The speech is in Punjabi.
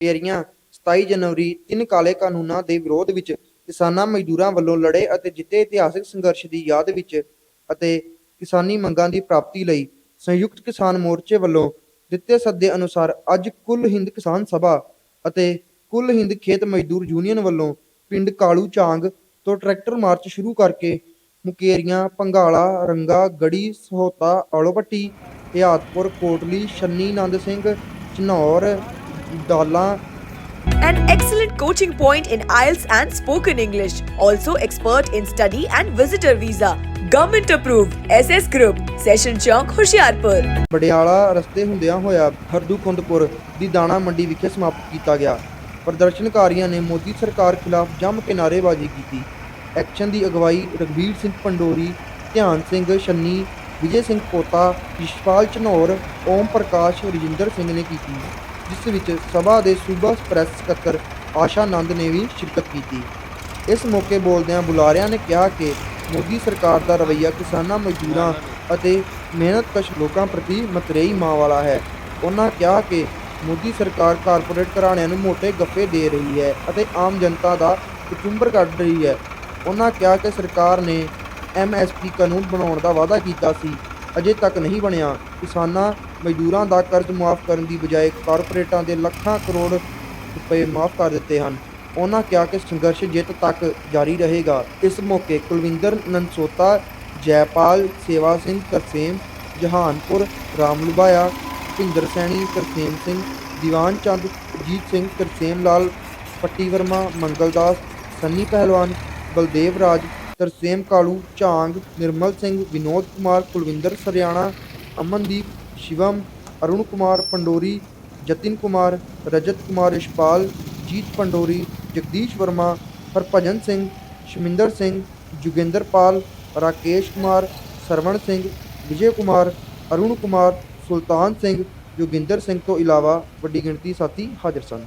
ਏਰੀਆਂ 27 ਜਨਵਰੀ, ਤਿੰਨ ਕਾਲੇ ਕਾਨੂੰਨਾਂ ਦੇ ਵਿਰੋਧ ਵਿੱਚ ਕਿਸਾਨਾਂ ਮਜ਼ਦੂਰਾਂ ਵੱਲੋਂ ਲੜੇ ਅਤੇ ਜਿੱਤੇ ਇਤਿਹਾਸਕ ਸੰਘਰਸ਼ ਦੀ ਯਾਦ ਵਿੱਚ ਅਤੇ ਕਿਸਾਨੀ ਮੰਗਾਂ ਦੀ ਪ੍ਰਾਪਤੀ ਲਈ ਸੰਯੁਕਤ ਕਿਸਾਨ ਮੋਰਚੇ ਵੱਲੋਂ ਦਿੱਤੇ ਸੱਦੇ ਅਨੁਸਾਰ ਅੱਜ ਕੁੱਲ ਹਿੰਦ ਕਿਸਾਨ ਸਭਾ ਅਤੇ ਕੁੱਲ ਹਿੰਦ ਖੇਤ ਮਜ਼ਦੂਰ ਯੂਨੀਅਨ ਵੱਲੋਂ ਪਿੰਡ ਕਾਲੂ ਚਾਂਗ ਤੋਂ ਟਰੈਕਟਰ ਮਾਰਚ ਸ਼ੁਰੂ ਕਰਕੇ ਮੁਕੇਰੀਆਂ, ਪੰਗਾਲਾ, ਰੰਗਾ, ਗੜੀ, ਸਹੋਤਾ, ਆਲੋਪੱਟੀ ਹਿਆਤਪੁਰ ਕੋਟਲੀ, ਛੰਨੀ, ਨੰਦ ਸਿੰਘ, ਚਨੌਰ ਦਾਲਾਂ An excellent coaching point in IELTS and spoken English. Also expert in study and visitor visa. Government approved. SS Group. Session Chowk, Hoshiarpur. ਬੜਿਆਲਾ ਰਸਤੇ ਹੁੰਦਿਆਂ ਹੋਇਆ ਹਰਦੂ ਖੁੰਦਪੁਰ ਦੀ ਦਾਣਾ ਮੰਡੀ ਵਿਖੇ ਸਮਾਪਤ ਕੀਤਾ ਗਿਆ ਪ੍ਰਦਰਸ਼ਨਕਾਰੀਆਂ ਨੇ ਮੋਦੀ ਸਰਕਾਰ ਖਿਲਾਫ ਜੰਮ ਕੇ ਨਾਅਰੇਬਾਜ਼ੀ ਕੀਤੀ ਐਕਸ਼ਨ ਦੀ ਅਗਵਾਈ ਰਗਵੀਰ ਸਿੰਘ ਪੰਡੋਰੀ ਧਿਆਨ ਸਿੰਘ ਛੰਨੀ ਵਿਜੇ ਸਿੰਘ ਪੋਤਾ ਯਸ਼ਪਾਲ ਚਨੌਰ ਓਮ ਪ੍ਰਕਾਸ਼ ਰਜਿੰਦਰ ਸਿੰਘ ਨੇ ਕੀਤੀ ਜਿਸ ਵਿੱਚ ਸਭਾ ਦੇ ਸੂਬਾ ਪ੍ਰੈਸ ਸਕੱਤਰ ਆਸ਼ਾ ਨੰਦ ਨੇ ਵੀ ਸ਼ਿਰਕਤ ਕੀਤੀ। ਇਸ ਮੌਕੇ ਬੋਲਦਿਆਂ ਬੁਲਾਰਿਆਂ ਨੇ ਕਿਹਾ ਕਿ ਮੋਦੀ ਸਰਕਾਰ ਦਾ ਰਵੱਈਆ ਕਿਸਾਨਾਂ, ਮਜ਼ਦੂਰਾਂ ਅਤੇ ਮਿਹਨਤਕਸ਼ ਲੋਕਾਂ ਪ੍ਰਤੀ ਮਤਰੇਈ ਮਾਂ ਵਾਲਾ ਹੈ। ਉਹਨਾਂ ਕਿਹਾ ਕਿ ਮੋਦੀ ਸਰਕਾਰ ਕਾਰਪੋਰੇਟ ਘਰਾਣਿਆਂ ਨੂੰ ਮੋٹے ਗੱਫੇ ਦੇ ਰਹੀ ਹੈ ਅਤੇ ਆਮ ਜਨਤਾ ਦਾ ਕਚੁੰਬਰ ਕੱਢ ਰਹੀ ਹੈ। ਉਹਨਾਂ ਕਿਹਾ ਕਿ ਸਰਕਾਰ ਨੇ ਐਮਐਸਪੀ ਕਾਨੂੰਨ ਬਣਾਉਣ ਦਾ ਵਾਅਦਾ ਕੀਤਾ ਸੀ। ਅਜੇ ਤੱਕ ਨਹੀਂ ਬਣਿਆ। ਕਿਸਾਨਾਂ ਮਜ਼ਦੂਰਾਂ ਦਾ ਕਰਜ਼ ਮਾਫ਼ ਕਰਨ ਦੀ ਬਜਾਏ ਕਾਰਪੋਰੇਟਾਂ ਦੇ ਲੱਖਾਂ ਕਰੋੜ ਰੁਪਏ ਮਾਫ ਕਰ ਦਿੱਤੇ ਹਨ। ਉਹਨਾਂ ਕਿਹਾ ਕਿ ਸੰਘਰਸ਼ ਜਿੱਤ ਤੱਕ ਜਾਰੀ ਰਹੇਗਾ। ਇਸ ਮੌਕੇ ਕੁਲਵਿੰਦਰ ਨਨਸੋਤਾ, ਜੈਪਾਲ ਸੇਵਾ ਸਿੰਘ ਤਰਸੇਮ, ਜਹਾਨਪੁਰ ਰਾਮਲੁਬਾਇਆ, ਭਿੰਦਰ ਸੈਣੀ ਤਰਸੇਮ ਸਿੰਘ, ਦੀਵਾਨ ਚੰਦ ਅਜੀਤ ਸਿੰਘ ਤਰਸੇਮ ਲਾਲ ਪੱਟੀ ਵਰਮਾ ਮੰਗਲਦਾਸ ਸੰਨੀ ਪਹਿਲਵਾਨ, ਬਲਦੇਵ ਰਾਜ, ਤਰਸੇਮ ਕਾਲੂ, ਝਾਂਗ, ਨਿਰਮਲ ਸਿੰਘ, ਵਿਨੋਦ ਕੁਮਾਰ, ਕੁਲਵਿੰਦਰ ਸਰਿਆਣਾ, ਅਮਨਦੀਪ ਸ਼ਿਵਮ ਅਰੁਣ ਕੁਮਾਰ ਪੰਡੋਰੀ ਜਤਿਨ ਕੁਮਾਰ ਰਜਤ ਕੁਮਾਰ ਇਸ਼ਪਾਲ ਜੀਤ ਪੰਡੋਰੀ ਜਗਦੀਸ਼ ਵਰਮਾ ਹਰਭਜਨ ਸਿੰਘ ਸ਼ਮਿੰਦਰ ਸਿੰਘ ਜੁਗਿੰਦਰਪਾਲ ਰਾਕੇਸ਼ ਕੁਮਾਰ ਸਰਵਣ ਸਿੰਘ ਵਿਜੇ ਕੁਮਾਰ ਅਰੁਣ ਕੁਮਾਰ ਸੁਲਤਾਨ ਸਿੰਘ ਜੋਗਿੰਦਰ ਸਿੰਘ ਤੋਂ ਇਲਾਵਾ ਵੱਡੀ ਗਿਣਤੀ ਸਾਥੀ ਹਾਜ਼ਰ ਸਨ